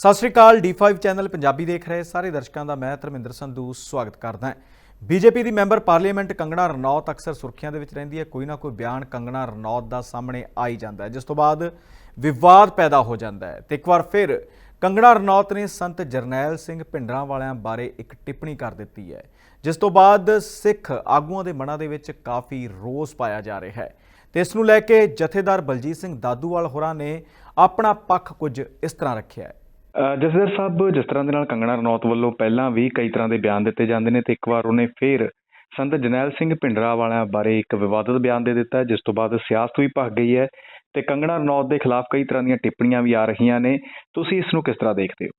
ਸਤਿ ਸ਼੍ਰੀ ਅਕਾਲ D5 channel Punjabi ਦੇਖ ਰਹੇ ਸਾਰੇ ਦਰਸ਼ਕਾਂ ਦਾ ਮੈਂ ਧਰਮਿੰਦਰ ਸੰਧੂ ਸਵਾਗਤ ਕਰਦਾ ਹਾਂ। ਬੀਜੇਪੀ ਦੀ ਮੈਂਬਰ ਪਾਰਲੀਮੈਂਟ ਕੰਗਣਾ ਰਣੌਤ ਅਕਸਰ ਸੁਰਖੀਆਂ ਦੇ ਵਿੱਚ ਰਹਿੰਦੀ ਹੈ। ਕੋਈ ਨਾ ਕੋਈ ਬਿਆਨ ਕੰਗਣਾ ਰਣੌਤ ਦਾ ਸਾਹਮਣੇ ਆਈ ਜਾਂਦਾ ਹੈ, ਜਿਸ ਤੋਂ ਬਾਅਦ ਵਿਵਾਦ ਪੈਦਾ ਹੋ ਜਾਂਦਾ ਹੈ। ਤੇ ਇੱਕ ਵਾਰ ਫਿਰ ਕੰਗਣਾ ਰਣੌਤ ਨੇ ਸੰਤ ਜਰਨੈਲ ਸਿੰਘ ਭਿੰਡਰਾਂ ਵਾਲਿਆਂ ਬਾਰੇ ਇੱਕ ਟਿੱਪਣੀ ਕਰ ਦਿੱਤੀ ਹੈ, ਜਿਸ ਤੋਂ ਬਾਅਦ ਸਿੱਖ ਆਗੂਆਂ ਦੇ ਮਨਾਂ ਦੇ ਵਿੱਚ ਕਾਫੀ ਰੋਸ ਪਾਇਆ ਜਾ ਰਿਹਾ ਹੈ। ਤੇ ਇਸ ਨੂੰ ਲੈ ਕੇ ਜਥੇਦਾਰ ਬਲਜੀਤ ਸਿੰਘ ਦਾਦੂਵਾਲ ਹੋਰਾਂ ਨੇ ਆਪਣਾ ਪੱਖ ਕੁਝ ਇਸ ਤਰ੍ਹਾਂ ਰੱਖਿਆ ਹੈ। ਜਸਦਰ ਸਾਹਿਬ ਜਿਸ ਤਰ੍ਹਾਂ ਦੇ ਨਾਲ ਕੰਗਣਾ ਰਣੌਤ ਵੱਲੋਂ ਪਹਿਲਾਂ ਵੀ ਕਈ ਤਰ੍ਹਾਂ ਦੇ ਬਿਆਨ ਦਿੱਤੇ ਜਾਂਦੇ ਨੇ ਤੇ ਇੱਕ ਵਾਰ ਉਹਨੇ ਫੇਰ ਸੰਤ ਜਰਨੈਲ ਸਿੰਘ ਭਿੰਡਰਾ ਵਾਲਿਆਂ ਬਾਰੇ ਇੱਕ ਵਿਵਾਦਤ ਬਿਆਨ ਦੇ ਦਿੱਤਾ ਜਿਸ ਤੋਂ ਬਾਅਦ ਸਿਆਸਤ ਵੀ ਭਖ ਗਈ ਹੈ ਤੇ ਕੰਗਣਾ ਰਣੌਤ ਦੇ ਖਿਲਾਫ ਕਈ ਤਰ੍ਹਾਂ ਦੀਆਂ ਟਿੱਪਣੀਆਂ ਵੀ ਆ ਰਹੀਆਂ ਨੇ। ਤੁਸੀਂ ਇਸ ਨੂੰ ਕਿਸ ਤਰ੍ਹਾਂ ਦੇਖਦੇ ਹੋ?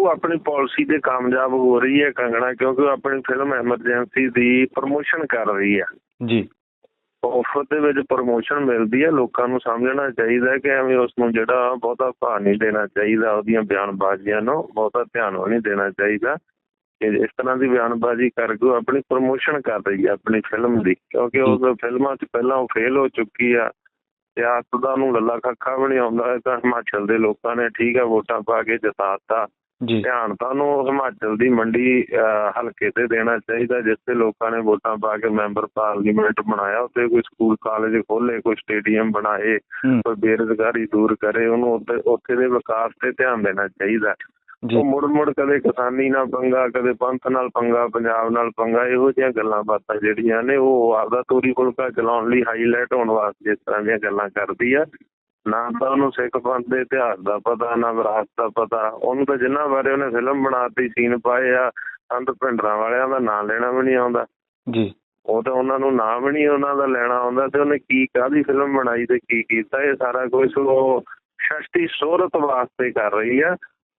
ਉਹ ਆਪਣੀ ਪਾਲਿਸੀ ਤੇ ਕਾਮਯਾਬ ਹੋ ਰਹੀ ਹੈ ਕੰਗਣਾ ਕਿਉਂਕਿ ਆਪਣੀ ਫਿਲਮ ਐਮਰਜੈਂਸੀ ਦੀ ਪ੍ਰਮੋਸ਼ਨ ਕਰ ਰਹੀ ਹੈ। ਜੀ। ਆਫਰ ਦੇ ਵਿੱਚ ਪ੍ਰਮੋਸ਼ਨ ਮਿਲਦੀ ਹੈ ਲੋਕਾਂ ਨੂੰ ਸਮਝਣਾ ਚਾਹੀਦਾ ਹੈ ਕਿ ਐਵੇਂ ਉਸ ਨੂੰ ਜਿਹੜਾ ਬਹੁਤਾ ਭਾਅ ਨਹੀਂ ਦੇਣਾ ਚਾਹੀਦਾ ਉਹਦੀਆਂ ਬਿਆਨਬਾਜ਼ੀਆਂ ਨੂੰ ਬਹੁਤਾ ਧਿਆਨ ਨਹੀਂ ਦੇਣਾ ਚਾਹੀਦਾ। ਕਿ ਇਸ ਤਰ੍ਹਾਂ ਦੀ ਬਿਆਨਬਾਜ਼ੀ ਕਰਕੇ ਉਹ ਆਪਣੀ ਪ੍ਰਮੋਸ਼ਨ ਕਰ ਰਹੀ ਹੈ ਆਪਣੀ ਫਿਲਮ ਦੀ। ਕਿਉਂਕਿ ਉਹ ਫਿਲਮਾਂ 'ਚ ਪਹਿਲਾਂ ਉਹ ਫੇਲ ਹੋ ਚੁੱਕੀ ਆ। ਸਿਆਸਤ ਦਾ ਨੂੰ ਲੱਲਾ ਖੱਖਾ ਵੀ ਨਹੀਂ ਆਉਂਦਾ ਇਹ ਤਾਂ ਹਿਮਾਚਲ ਦੇ ਲੋਕਾਂ ਨੇ ਠੀਕ ਹੈ ਵੋਟਾਂ ਪਾ ਕੇ ਜਿਤਾਤਾ। ਧਿਆਨ ਤਾਂ ਨੂੰ ਹਿਮਾਚਲ ਦੀ ਮੰਡੀ ਹਲਕੇ ਤੇ ਦੇਣਾ ਚਾਹੀਦਾ ਜਿੱਥੇ ਲੋਕਾਂ ਨੇ ਵੋਟਾਂ ਪਾ ਕੇ ਮੈਂਬਰ ਪਾਰਲੀਮੈਂਟ ਬਣਾਇਆ ਉੱਥੇ ਕੋਈ ਸਕੂਲ ਕਾਲਜ ਖੋਲੇ ਕੋਈ ਸਟੇਡੀਅਮ ਬਣਾਏ ਕੋਈ ਬੇਰੁਜ਼ਗਾਰੀ ਦੂਰ ਕਰੇ ਉਹਨੂੰ ਉੱਥੇ ਦੇ ਵਿਕਾਸ ਤੇ ਧਿਆਨ ਦੇਣਾ ਚਾਹੀਦਾ। ਉਹ ਮੁੜ ਮੁੜ ਕਦੇ ਕਿਸਾਨੀ ਨਾਲ ਪੰਗਾ ਕਦੇ ਪੰਥ ਨਾਲ ਪੰਗਾ ਪੰਜਾਬ ਨਾਲ ਪੰਗਾ ਇਹੋ ਜਿਹੀਆਂ ਗੱਲਾਂ ਬਾਤਾਂ ਜਿਹੜੀਆਂ ਨੇ ਉਹ ਆਪਦਾ ਤੋਰੀ ਫੁਲਕਾ ਚਲਾਉਣ ਲਈ ਹਾਈਲਾਈਟ ਹੋਣ ਵਾਸਤੇ ਇਸ ਤਰ੍ਹਾਂ ਦੀਆਂ ਗੱਲਾਂ ਕਰਦੀ ਆ। ਨਾ ਤਾਂ ਉਹਨੂੰ ਸਿੱਖ ਪੰਥ ਦੇ ਇਤਿਹਾਸ ਦਾ ਪਤਾ ਨਾ ਵਿਰਾਸਤ ਦਾ ਪਤਾ। ਉਹਨੂੰ ਤਾਂ ਜਿੰਨਾ ਬਾਰੇ ਉਹਨੇ ਫਿਲਮ ਬਣਾਤੀ ਸੀਨ ਪਾਏ ਆ ਸੰਤ ਭਿੰਡਰਾਂ ਵਾਲਿਆਂ ਦਾ ਨਾਂ ਲੈਣਾ ਵੀ ਨਹੀਂ ਆਉਂਦਾ। ਜੀ। ਉਹ ਤਾਂ ਉਹਨਾਂ ਨੂੰ ਨਾਮ ਵੀ ਨਹੀਂ ਉਹਨਾਂ ਦਾ ਲੈਣਾ ਆਉਂਦਾ ਤੇ ਉਹਨੇ ਕੀ ਕਾਹਦੀ ਫਿਲਮ ਬਣਾਈ ਤੇ ਕੀ ਕੀਤਾ ਇਹ ਸਾਰਾ ਕੁਝ ਉਹ ਸ਼ਸ਼ਟੀ ਸੋਹਰਤ ਵਾਸਤੇ ਕਰ ਰਹੀ ਆ।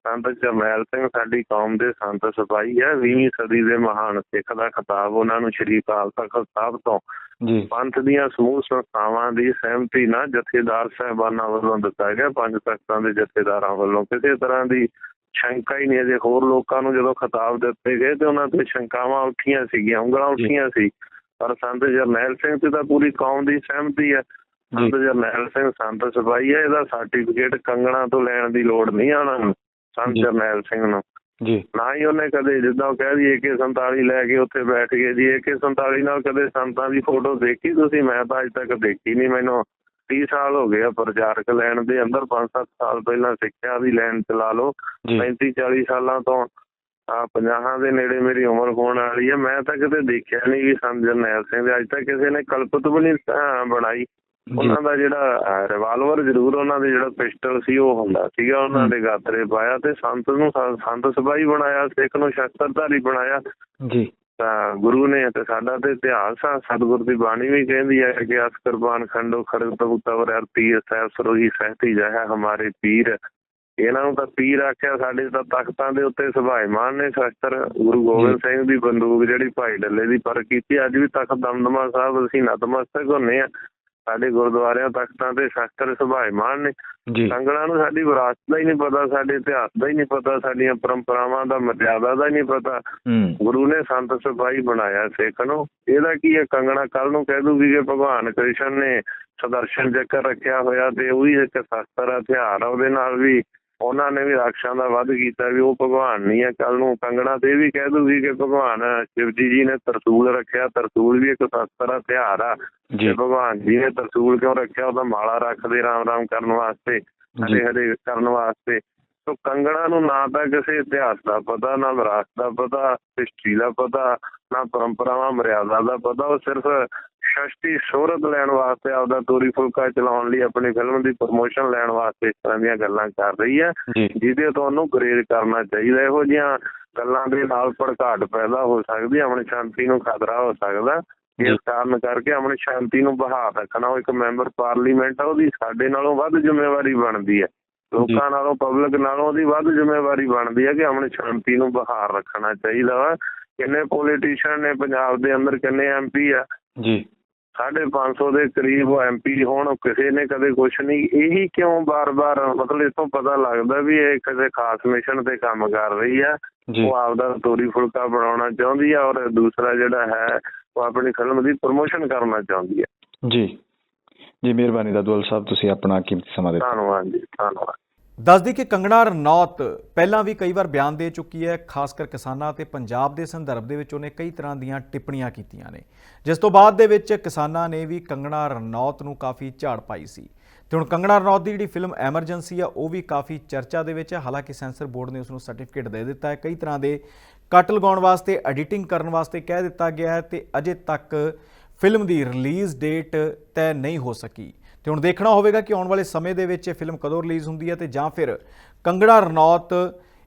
ਸੰਤ ਜਰਨੈਲ ਸਿੰਘ ਸਾਡੀ ਕੌਮ ਦੇ ਸੰਤ ਸਿਪਾਹੀ ਆ 20ਵੀਂ ਸਦੀ ਦੇ ਮਹਾਨ ਸਿੱਖ ਦਾ ਖਿਤਾਬ ਉਹਨਾਂ ਨੂੰ ਸ਼੍ਰੀ ਅਕਾਲ ਤਖਤ ਸਾਹਿਬ ਤੋਂ। ਜੀ। ਪੰਥ ਦੀਆਂ ਸਮੂਹ ਸੰਸਥਾਵਾਂ ਦੀ ਸਹਿਮਤੀ ਨਾਲ ਜਥੇਦਾਰ ਸਾਹਿਬਾਨਾਂ ਵੱਲੋਂ ਦਿੱਤਾ ਗਿਆ ਪੰਜ ਤਖਤਾਂ ਦੇ ਜਥੇਦਾਰਾਂ ਵੱਲੋਂ। ਕਿਸੇ ਤਰ੍ਹਾਂ ਦੀ ਸ਼ੰਕਾ ਹੀ ਨਹੀਂ ਅਜੇ ਹੋਰ ਲੋਕਾਂ ਨੂੰ ਜਦੋਂ ਖਿਤਾਬ ਦਿੱਤੇ ਗਏ ਤੇ ਉਹਨਾਂ ਤੇ ਸ਼ੰਕਾਵਾਂ ਉੱਠੀਆਂ ਸੀਗੀਆਂ ਉਂਗਲਾਂ ਜੀ। ਉੱਠੀਆਂ ਸੀ। ਪਰ ਸੰਤ ਜਰਨੈਲ ਸਿੰਘ ਤੇ ਤਾਂ ਪੂਰੀ ਕੌਮ ਦੀ ਸਹਿਮਤੀ ਹੈ। ਸੰਤ ਜਰਨੈਲ ਸਿੰਘ ਸੰਤ ਸਿਪਾਹੀ ਹੈ ਇਹਦਾ ਸਰਟੀਫਿਕੇਟ ਕੰਗਣਾ ਤੋਂ ਲੈਣ ਦੀ ਲੋੜ ਨਹੀਂ ਆ ਉਹਨਾਂ ਨੂੰ। ਸੰਤ। ਜਰਨੈਲ ਸਿੰਘ ਨੂੰ। ਜੀ। ਨਾ ਹੀ ਉਹਨੇ ਕਦੇ ਜਿੱਦਾਂ ਕਹਿ ਦਈਏ ਕਿ 47 ਲੈ ਕੇ ਉੱਥੇ ਬੈਠ ਗਏ ਜੀ AK 47 ਨਾਲ ਕਦੇ ਸੰਤਾਂ ਦੀ ਫੋਟੋ ਦੇਖੀ ਤੁਸੀਂ? ਮੈਂ ਤਾਂ ਅੱਜ ਤੱਕ ਦੇਖੀ ਨਹੀਂ। ਮੈਨੂੰ 30 ਸਾਲ ਹੋ ਗਏ ਆ ਪ੍ਰਚਾਰਕ ਲੈਣ ਦੇ। ਅੰਦਰ 5-7 ਸਾਲ ਪਹਿਲਾਂ ਸਿੱਖਿਆ ਦੀ ਲੈਣ ਚਲਾ ਲਓ। ਜੀ। 35-40 ਸਾਲਾਂ ਤੋਂ ਆ 50 ਦੇ ਨੇੜੇ ਮੇਰੀ ਉਮਰ ਹੋਣ ਵਾਲੀ ਹੈ ਮੈਂ ਤਾਂ ਕਦੇ ਦੇਖਿਆ ਨਹੀਂ ਵੀ ਸੰਤ ਜਰਨੈਲ ਸਿੰਘ ਦੇ। ਅੱਜ ਤੱਕ ਕਿਸੇ ਨੇ ਕਲਪਤ ਵੀ ਨਹੀਂ ਬਣਾਈ। ਉਹਨਾਂ ਦਾ ਜਿਹੜਾ ਰਿਵਾਲਵਰ ਜ਼ਰੂਰ ਉਹਨਾਂ ਦੇ ਜਿਹੜਾ ਪਿਸਟਲ ਸੀ ਉਹ ਹੁੰਦਾ ਸੀਗਾ ਉਹਨਾਂ ਦੇ ਗਾਤਰੇ ਪਾਇਆ ਤੇ ਸੰਤ ਨੂੰ ਸੰਤ ਸਿਪਾਹੀ ਬਣਾਇਆ ਸਿੱਖ ਨੂੰ ਸ਼ਸਤਰਧਾਰੀ ਬਣਾਇਆ। ਜੀ। ਤਾਂ ਗੁਰੂ ਨੇ ਤੇ ਸਾਡਾ ਤੇ ਇਤਿਹਾਸ ਆ ਸਤਿਗੁਰ ਦੀ ਬਾਣੀ ਵੀ ਕਹਿੰਦੀ ਹੈ ਕਿ ਅਸ ਕੁਰਬਾਨ ਖੰਡੋ ਖੜਗ ਤਵਰ ਅਰਤੀ ਸਹਿਬ ਸਰੋਹੀ ਸਹਿਤੀ ਜਹ ਹਮਾਰੇ ਪੀਰ। ਇਹਨਾਂ ਨੂੰ ਤਾਂ ਪੀਰ ਆਖਿਆ ਸਾਡੇ ਤਾਂ ਤਖਤਾਂ ਦੇ ਉੱਤੇ ਸੁਭਾਇਮਾਨ ਨੇ ਸ਼ਸਤਰ। ਗੁਰੂ ਗੋਬਿੰਦ ਸਿੰਘ ਦੀ ਬੰਦੂਕ ਜਿਹੜੀ ਭਾਈ ਡੱਲੇ ਦੀ ਪਰ ਕੀਤੀ ਅੱਜ ਵੀ ਤਖਤ ਦਮਦਮਾ ਸਾਹਿਬ ਅਸੀਂ ਨਤਮਸਤਕ ਹੁੰਨੇ ਆ ਸਾਡੇ ਗੁਰਦੁਆਰਿਆਂ ਤਖਤਾਂ ਤੇ ਸ਼ਸਤਰ ਸੁਭਾਇਮਾਨ ਨੇ। ਸੰਗਲਾਂ ਨੂੰ ਸਾਡੀ ਵਿਰਾਸਤ ਦਾ ਹੀ ਨਹੀਂ ਪਤਾ ਸਾਡੇ ਇਤਿਹਾਸ ਦਾ ਹੀ ਨਹੀਂ ਪਤਾ ਸਾਡੀਆਂ ਪਰੰਪਰਾਵਾਂ ਦਾ ਮਰਿਆਦਾ ਦਾ ਹੀ ਨਹੀਂ ਪਤਾ। ਗੁਰੂ ਨੇ ਸੰਤ ਸਿਪਾਹੀ ਬਣਾਇਆ ਸਿੱਖ ਨੂੰ। ਇਹਦਾ ਕੀ ਹੈ ਕੰਗਣਾ ਕੱਲ ਨੂੰ ਕਹਿ ਦੂਗੀ ਕਿ ਭਗਵਾਨ ਕ੍ਰਿਸ਼ਨ ਨੇ ਸਦਰਸ਼ਨ ਚੱਕਰ ਰੱਖਿਆ ਹੋਇਆ ਤੇ ਉਹ ਇੱਕ ਸ਼ਸਤਰ ਹਥਿਆਰ ਆ ਉਹਦੇ ਨਾਲ ਵੀ ਉਹਨਾਂ ਨੇ ਵੀ ਰਾਖਸ਼ਾਂ ਦਾ ਵੱਧ ਕੀਤਾ ਵੀ ਉਹ ਭਗਵਾਨ ਨਹੀਂ ਹੈ ਕੱਲ ਨੂੰ ਕੰਗਣਾ ਤੇ ਵੀ ਕਹਿ ਦੂਗੀ ਕਿ ਭਗਵਾਨ ਸ਼ਿਵਜੀ ਜੀ ਨੇ ਤਰਸੂਲ ਰੱਖਿਆ। ਤਰਸੂਲ ਵੀ ਇੱਕ ਸ਼ਸਤਰ ਹਥਿਆਰ ਆ। ਜੀ। ਭਗਵਾਨ ਜੀ ਨੇ ਤਰਸੂਲ ਕਿਉਂ ਰੱਖਿਆ ਉਹਦਾ ਮਾਲਾ ਰੱਖਦੇ ਰਾਮ ਰਾਮ ਕਰਨ ਵਾਸਤੇ ਹਰੇ ਹਰੇ ਕਰਨ ਵਾਸਤੇ। ਸੋ ਕੰਗਣਾ ਨੂੰ ਨਾ ਤਾਂ ਕਿਸੇ ਇਤਿਹਾਸ ਦਾ ਪਤਾ ਨਾ ਵਿਰਾਸਤ ਦਾ ਪਤਾ ਹਿਸਟਰੀ ਦਾ ਪਤਾ ਨਾ ਪਰੰਪਰਾਵਾਂ ਮਰਿਆਦਾ ਦਾ ਪਤਾ। ਉਹ ਸਿਰਫ ਸ਼ਸ਼ਟੀ ਸ਼ੋਹਰਤ ਲੈਣ ਵਾਸਤੇ ਆਪਦਾ ਤੋਰੀ ਫੁਲਕਾ ਚਲਾਉਣ ਲਈ ਆਪਣੀ ਫਿਲਮ ਦੀ ਪ੍ਰਮੋਸ਼ਨ ਲੈਣ ਵਾਸਤੇ ਇਸ ਤਰ੍ਹਾਂ ਦੀਆਂ ਗੱਲਾਂ ਕਰ ਰਹੀ ਹੈ। ਜਿਹਦੇ ਤੋਂ ਉਹਨੂੰ ਗਰੇਜ਼ ਕਰਨਾ ਚਾਹੀਦਾ। ਇਹੋ ਜਿਹੀਆਂ ਗੱਲਾਂ ਦੇ ਨਾਲ ਭੜਕਾਟ ਪੈਦਾ ਹੋ ਸਕਦੀ ਹੈ, ਆਪਣੀ ਸ਼ਾਂਤੀ ਨੂੰ ਖਤਰਾ ਹੋ ਸਕਦਾ। ਇਸ ਕਾਰਨ ਕਰਕੇ ਆਪਣੀ ਸ਼ਾਂਤੀ ਨੂੰ ਬਹਾਲ ਰੱਖਣਾ ਉਹ ਇੱਕ ਮੈਂਬਰ ਪਾਰਲੀਮੈਂਟ ਆ ਉਹਦੀ ਸਾਡੇ ਨਾਲੋਂ ਵੱਧ ਜ਼ਿੰਮੇਵਾਰੀ ਬਣਦੀ ਹੈ। ਲੋਕਾਂ ਨਾਲੋਂ ਪਬਲਿਕ ਨਾਲੋਂ ਉਹਦੀ ਵੱਧ ਜ਼ਿੰਮੇਵਾਰੀ ਬਣਦੀ ਹੈ ਕਿ ਆਪਣੀ ਸ਼ਾਂਤੀ ਨੂੰ ਬਹਾਲ ਰੱਖਣਾ ਚਾਹੀਦਾ ਵਾ। ਕਿੰਨੇ ਪੋਲੀਟੀਸ਼ੀਅਨ ਨੇ ਪੰਜਾਬ ਦੇ ਅੰਦਰ ਕਿੰਨੇ ਐਮਪੀ ਆ। ਜੀ। 550 ਦੇ ਕਰੀਬ ਐਮਪੀ ਹੋਣ ਕਿਸੇ ਨੇ ਕਦੇ ਕੁਝ ਨਹੀਂ। ਇਹੀ ਕਿਉਂ ਬਾਰ-ਬਾਰ ਮਤਲਬ ਇਸ ਤੋਂ ਪਤਾ ਲੱਗਦਾ ਵੀ ਇਹ ਕਿਸੇ ਖਾਸ ਮਿਸ਼ਨ ਤੇ ਕੰਮ ਕਰ ਰਹੀ ਆ। ਉਹ ਆਪਦਾ ਤੋਰੀ ਫੁਲਕਾ ਬਣਾਉਣਾ ਚਾਹੁੰਦੀ ਆ ਔਰ ਦੂਸਰਾ ਜਿਹੜਾ ਹੈ ਉਹ ਆਪਣੀ ਫਿਲਮ ਦੀ ਪ੍ਰਮੋਸ਼ਨ ਕਰਨਾ ਚਾਹੁੰਦੀ ਹੈ ਜੀ। ਜੀ ਮਿਹਰਬਾਨੀ ਦਾਦੂਵਾਲ ਸਾਹਿਬ ਤੁਸੀਂ ਆਪਣਾ ਕੀਮਤੀ ਸਮਾਂ ਦਿੱਤਾ। ਧੰਨਵਾਦ ਜੀ ਧੰਨਵਾਦ। ਦੱਸਦੀ ਕਿ ਕੰਗਣਾ ਰਣੌਤ ਪਹਿਲਾਂ ਵੀ ਕਈ ਵਾਰ ਬਿਆਨ ਦੇ ਚੁੱਕੀ ਹੈ ਖਾਸ ਕਰ ਕਿਸਾਨਾਂ ਤੇ ਪੰਜਾਬ ਦੇ ਸੰਦਰਭ ਦੇ ਵਿੱਚ ਉਹਨੇ ਕਈ ਤਰ੍ਹਾਂ ਦੀਆਂ ਟਿੱਪਣੀਆਂ ਕੀਤੀਆਂ ਨੇ। ਜਿਸ ਤੋਂ ਬਾਅਦ ਦੇ ਵਿੱਚ ਕਿਸਾਨਾਂ ਨੇ ਵੀ ਕੰਗਣਾ ਰਣੌਤ ਨੂੰ ਕਾਫੀ ਝਾੜ ਪਾਈ ਸੀ। ਤੇ ਹੁਣ ਕੰਗਣਾ ਰਣੌਤ ਦੀ ਜਿਹੜੀ ਫਿਲਮ ਐਮਰਜੈਂਸੀ ਆ ਉਹ ਵੀ ਕਾਫੀ ਚਰਚਾ ਦੇ ਵਿੱਚ ਹੈ ਹਾਲਾਂਕਿ ਸੈਂਸਰ ਬੋਰਡ ਨੇ ਉਸ ਨੂੰ ਸਰਟੀਫਿਕੇਟ ਦੇ ਦਿੱਤਾ ਹੈ। ਕਈ ਤਰ੍ਹਾਂ ਦੇ ਕੱਟ ਲਗਾਉਣ ਵਾਸਤੇ ਐਡੀਟਿੰਗ ਕਰਨ ਵਾਸਤੇ ਕਹਿ ਦਿੱਤਾ ਗਿਆ ਹੈ ਤੇ ਅਜੇ ਤੱਕ ਫਿਲਮ ਦੀ ਰਿਲੀਜ਼ ਡੇਟ ਤੈਅ ਨਹੀਂ ਹੋ ਸਕੀ। ਤੇ ਹੁਣ ਦੇਖਣਾ ਹੋਵੇਗਾ ਕਿ ਆਉਣ ਵਾਲੇ ਸਮੇਂ ਦੇ ਵਿੱਚ ਇਹ ਫਿਲਮ ਕਦੋਂ ਰਿਲੀਜ਼ ਹੁੰਦੀ ਹੈ ਤੇ ਜਾਂ ਫਿਰ ਕੰਗੜਾ ਰਣੌਤ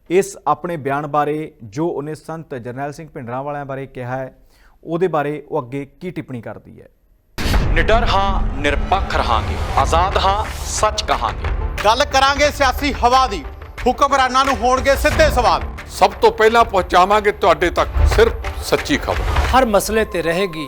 ਇਸ ਆਪਣੇ ਬਿਆਨ ਬਾਰੇ ਜੋ ਉਹਨੇ ਸੰਤ ਜਰਨੈਲ ਸਿੰਘ ਭਿੰਡਰਾਂ ਵਾਲਿਆਂ ਬਾਰੇ ਕਿਹਾ ਹੈ ਉਹਦੇ ਬਾਰੇ ਉਹ ਅੱਗੇ ਕੀ ਟਿੱਪਣੀ ਕਰਦੀ ਹੈ? ਨਿਡਰ ਹਾਂ ਨਿਰਪੱਖ ਰਹਾਂਗੇ। ਆਜ਼ਾਦ ਹਾਂ ਸੱਚ ਕਹਾਂਗੇ। ਗੱਲ ਕਰਾਂਗੇ ਸਿਆਸੀ ਹਵਾ ਦੀ। ਹੁਕਮਰਾਨਾਂ ਨੂੰ ਹੋਣਗੇ ਸਿੱਧੇ ਸਵਾਲ। ਸਭ ਤੋਂ ਪਹਿਲਾਂ ਪਹੁੰਚਾਵਾਂਗੇ ਤੁਹਾਡੇ ਤੱਕ ਸਿਰਫ ਸੱਚੀ ਖਬਰ। ਹਰ ਮਸਲੇ ਤੇ ਰਹੇਗੀ